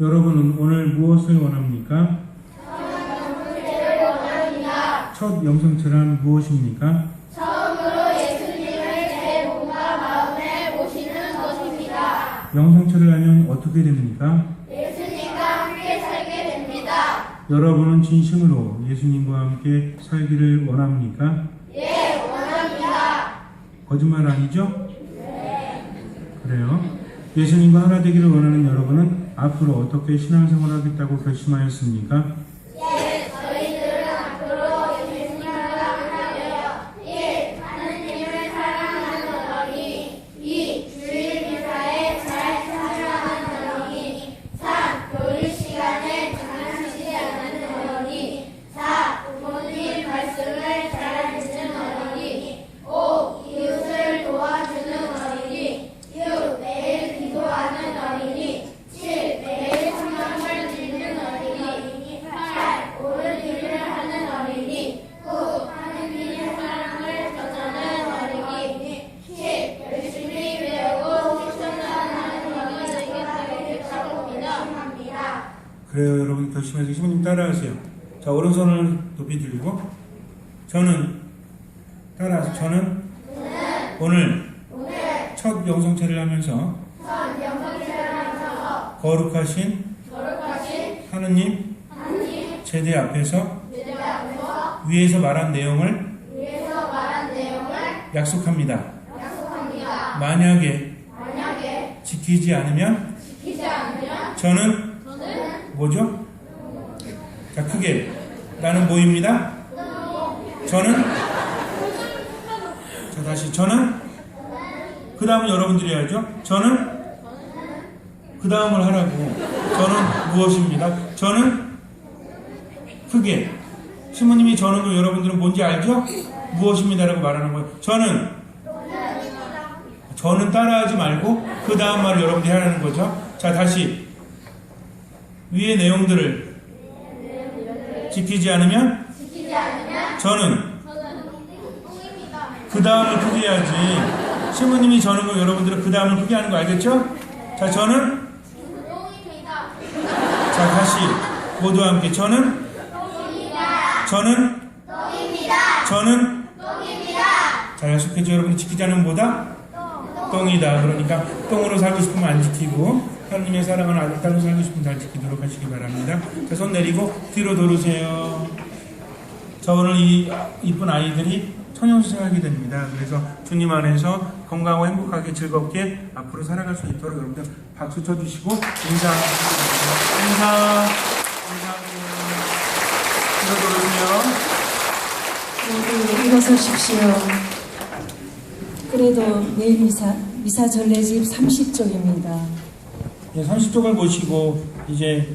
여러분은 오늘 무엇을 원합니까? 첫 영성철은 무엇입니까? 처음으로 예수님을 제 몸과 마음에 모시는 것입니다. 영성철을 하면 어떻게 됩니까? 예수님과 함께 살게 됩니다. 여러분은 진심으로 예수님과 함께 살기를 원합니까? 예, 원합니다. 거짓말 아니죠? 그래요. 예수님과 하나 되기를 원하는 여러분은 앞으로 어떻게 신앙생활 하겠다고 결심하였습니까? 예, 저희들은 앞으로 예수님과 하나 되어 1. 하느님을 사랑하는 어린이 2. 주일 미사에 잘 참여하는 어린이 3. 교일 시간에 장난치지 않는 어린이 4. 부모님 말씀을 잘 듣는 어린이 5. 이웃을 도와주는 어린이 6. 매일 기도하는 어린이 7. 매일 성경을 읽는 어린이 8. 옳은 일을 하는 어린이 9. 하느님의 사랑을 전하는 어린이 10. 열심히 배우고 실천하는 어린이 되겠다고 믿어합니다. 그래요, 여러분 결심해서 신부님 따라하세요. 자, 오른손을 높이 들고 저는 따라하세요. 저는 오늘 첫 영성체를 하면서 거룩하신 하느님 제대 앞에서 위에서 말한 내용을 위에서 말한 내용을 약속합니다. 약속합니다. 만약에 만약에 지키지 않으면 지키지 않으면 저는 뭐죠? 자, 크게 나는 뭐입니다? 저는 자, 다시 저는 그 다음은 여러분들이 해야죠. 저는 그 다음을 하라고. 저는 무엇입니다? 저는 크게 신부님이 저는 여러분들은 뭔지 알죠? 무엇입니다라고 말하는 거예요. 저는 저는 따라하지 말고 그 다음 말을 여러분들이 하라는 거죠. 자 다시 위의 내용들을 지키지 않으면 저는. 그 다음을 크게 해야지. 신부님이 저는 거 여러분들은 그 다음을 크게 하는 거 알겠죠? 자 저는. 자 다시 모두 함께 저는. 저는. 저는. 자 약속해줘 여러분 지키지 않으면 뭐다? 똥이다. 그러니까 똥으로 살고 싶으면 안 지키고 하나님의 아들 딸로 살고 싶으면 잘 지키도록 하시기 바랍니다. 자 손 내리고 뒤로 돌으세요. 자 오늘 이 이쁜 아이들이 천연수생하게 됩니다. 그래서 주님 안에서 건강하고 행복하게 즐겁게 앞으로 살아갈 수 있도록 여러분들 박수 쳐주시고 인사 인사 인사. 모두 일어서십시오. 그래도 내일 미사, 미사 전례집 30쪽입니다. 예, 30쪽을 보시고 이제